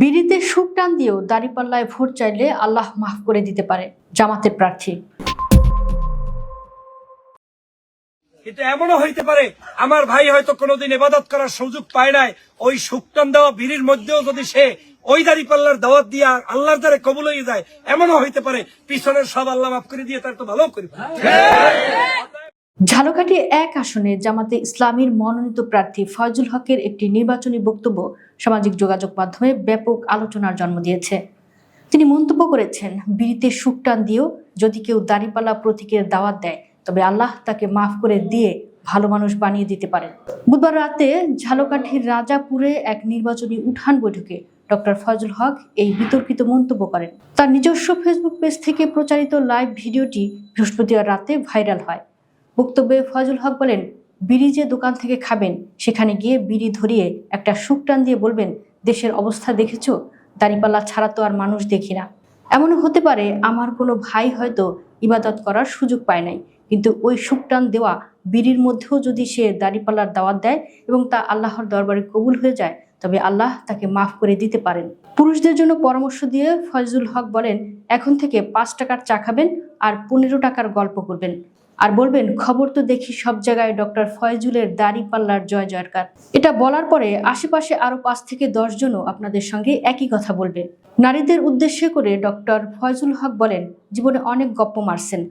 বিড়িতে সুখ টান দিয়েও দাড়িপাল্লায় ভোট চাইলে আল্লাহ মাফ করে দিতে পারে জামাতের প্রার্থী। কিন্তু এমনও হইতে পারে, আমার ভাই হয়তো কোনোদিন এবাদত করার সুযোগ পায় নাই। ওই সুক্তান দেওয়া বিড়ির মধ্যেও যদি সে ওই দাড়ি পাল্লার দাওয়াত দিয়া আল্লাহর দ্বারে কবুল হয়ে যায়, এমনও হইতে পারে। পিছনের সব আল্লাহ মাফ করে দিয়ে তার তো ভালো করি ঝালকাঠি এক আসনে জামাতে ইসলামীর মনোনীত প্রার্থী ফয়জুল হকের একটি নির্বাচনী বক্তব্য সামাজিক যোগাযোগ মাধ্যমে ব্যাপক আলোচনার জন্ম দিয়েছে। তিনি মন্তব্য করেছেন, বিড়িতে সুখ টান দিয়েও যদি কেউ দাড়িপাল্লা প্রতীকের দাওয়াত দেয়, তবে আল্লাহ তাকে মাফ করে দিয়ে ভালো মানুষ বানিয়ে দিতে পারেন। বুধবার রাতে ঝালকাঠির রাজাপুরে এক নির্বাচনী উঠান বৈঠকে ডক্টর ফয়জুল হক এই বিতর্কিত মন্তব্য করেন। তার নিজস্ব ফেসবুক পেজ থেকে প্রচারিত লাইভ ভিডিওটি বৃহস্পতিবার রাতে ভাইরাল হয়। বক্তব্যে ফয়জুল হক বলেন, বিড়ি যে দোকান থেকে খাবেন, সেখানে গিয়ে বিড়ি ধরিয়ে একটা সুখ টান দিয়ে বলবেন, দেশের অবস্থা দেখেছ? দাড়িপাল্লা ছাড়া তো আর মানুষ দেখি না। এমনও হতে পারে, আমার কোনো ভাই হয়তো ইবাদত করার সুযোগ পায় নাই, কিন্তু ওই সুকটান দেওয়া বিড়ির মধ্যেও যদি সে দাড়িপাল্লার দাওয়াত দেয় এবং তা আল্লাহর দরবারে কবুল হয়ে যায়, তবে আল্লাহ তাকে মাফ করে দিতে পারেন। পুরুষদের জন্য পরামর্শ দিয়ে ফয়জুল হক বলেন, এখন থেকে পাঁচ টাকার চা খাবেন আর পনেরো টাকার গল্প করবেন। আর বলবেন, খবর তো দেখি সব জায়গায় ডক্টর ফয়জুলের দাড়ি পাল্লার জয় জয়কার। এটা বলার পরে আশেপাশে আরও পাঁচ থেকে দশ জনও আপনাদের সঙ্গে একই কথা বলবে। নারীদের উদ্দেশ্যে করে ডক্টর ফয়জুল হক বলেন, জীবনে অনেক গপ্প মারছেন।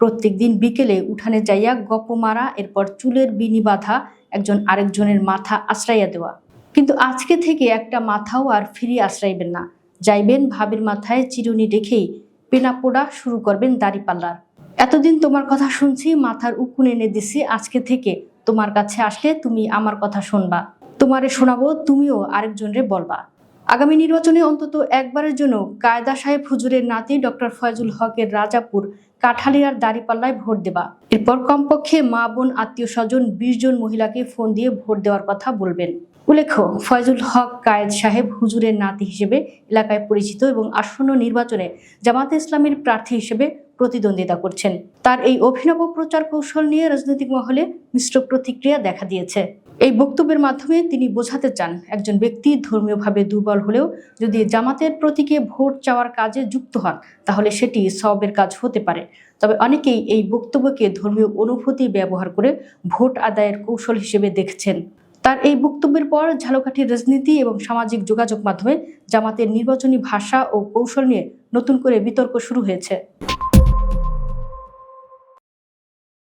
প্রত্যেক দিন বিকেলে উঠানে যাইয়া গপ্প মারা, এরপর চুলের বিনি বাঁধা, একজন আরেকজনের মাথা আশ্রাইয়া দেওয়া। কিন্তু আজকে থেকে একটা মাথাও আর ফিরিয়ে আশ্রাইবেন না। যাইবেন ভাবির মাথায় চিরুনি রেখেই পেনা পোড়া শুরু করবেন দাড়ি পাল্লার। এতদিন তোমার কথা শুনছি, মাথার উকুন এনে দিছি, আজকে থেকে তোমার কাছে আসলে তুমি আমার কথা শুনবা। তোমারে শোনাবো, তুমিও আরেকজনরে বলবা। আগামী নির্বাচনে অন্তত একবারের জন্য কায়দা সাহেব, হুজুরের নাতি ডক্টর ফয়জুল হকের রাজাপুর, কাঠালিয়ার দাড়িপাল্লায় ভোট দেবা। এরপর কমপক্ষে মা, বোন, আত্মীয় স্বজন, বিশ জন মহিলাকে ফোন দিয়ে ভোট দেওয়ার কথা বলবেন। উল্লেখ্য, ফয়জুল হক কায়েদ সাহেব হুজুরের নাতি হিসেবে এলাকায় পরিচিত এবং আসন্ন নির্বাচনে জামাতে ইসলামের প্রার্থী হিসেবে প্রতিদ্বন্দ্বিতা করছেন। তার এই অভিনব প্রচার কৌশল নিয়ে রাজনৈতিক মহলে মিশ্র প্রতিক্রিয়া দেখা দিয়েছে। এই বক্তব্যের মাধ্যমে তিনি বোঝাতে চান, একজন ব্যক্তি ধর্মীয়ভাবে দুর্বল হলেও যদি জামাতের প্রতীকে ভোট চাওয়ার কাজে যুক্ত হন, তাহলে সেটি সবের কাজ হতে পারে। তবে অনেকেই এই বক্তব্যকে ধর্মীয় অনুভূতি ব্যবহার করে ভোট আদায়ের কৌশল হিসেবে দেখছেন। তার এই বক্তব্যের পর ঝালকাঠির রাজনীতি এবং সামাজিক যোগাযোগ মাধ্যমে জামাতের নির্বাচনী ভাষা ও কৌশল নিয়ে নতুন করে বিতর্ক শুরু হয়েছে।